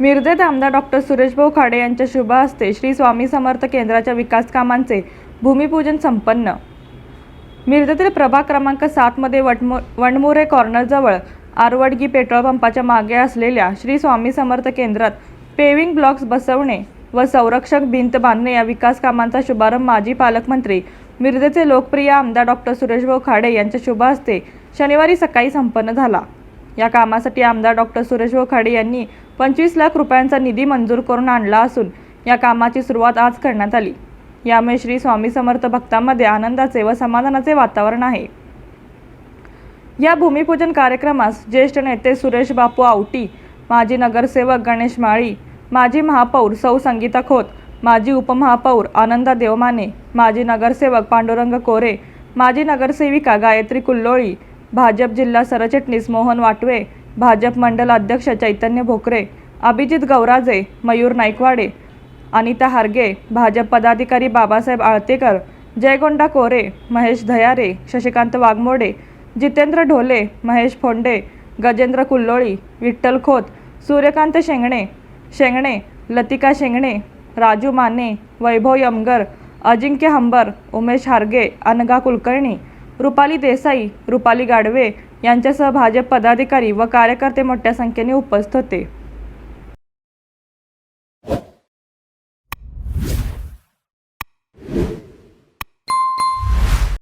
मिरजेत आमदार डॉक्टर सुरेशभाऊ खाडे यांच्या शुभ हस्ते श्री स्वामी समर्थ केंद्राच्या विकास कामांचे भूमिपूजन संपन्न. मिरजेतील प्रभाग क्रमांक सातमध्ये वटमो वणमोरे कॉर्नरजवळ आरवडगी पेट्रोल पंपाच्या मागे असलेल्या श्री स्वामी समर्थ केंद्रात पेविंग ब्लॉक्स बसवणे व संरक्षक भिंत बांधणे या विकास कामांचा शुभारंभ माजी पालकमंत्री मिरजेचे लोकप्रिय आमदार डॉक्टर सुरेशभाऊ खाडे यांच्या शुभ हस्ते शनिवारी सकाळी संपन्न झाला. या कामासाठी आमदार डॉक्टर सुरेश खाडे यांनी पंचवीस लाख रुपयांचा निधी मंजूर करून आणला असून या कामाची सुरुवात आज करण्यात आली. यामुळे श्री स्वामी समर्थ भक्तांमध्ये आनंदाचे व समाधानाचे वातावरण आहे. या भूमिपूजन कार्यक्रमास ज्येष्ठ नेते सुरेश बापू आवटी माजी नगरसेवक गणेश माळी माजी महापौर सौ संगीता खोत माजी उपमहापौर आनंदा देवमाने माजी नगरसेवक पांडुरंग कोरे माजी नगरसेविका गायत्री कुल्लोळी भाजप जिल्हा सरचिटणीस मोहन वाटवे भाजप मंडल अध्यक्ष चैतन्य भोकरे अभिजित गौराजे मयूर नाईकवाडे अनिता हार्गे भाजप पदाधिकारी बाबासाहेब आळतेकर जयगोंडा कोरे महेश धयारे शशिकांत वाघमोडे जितेंद्र ढोले महेश फोंडे गजेंद्र कुल्लोळी विठ्ठल खोत सूर्यकांत शेंगणे शेंगणे लतिका शेंगणे राजू माने वैभव यमगर अजिंक्य हंबर उमेश हारगे अनगा कुलकर्णी रुपाली देसाई रुपाली गाडवे यांच्यासह भाजप पदाधिकारी व कार्यकर्ते मोठ्या संख्येने उपस्थित होते.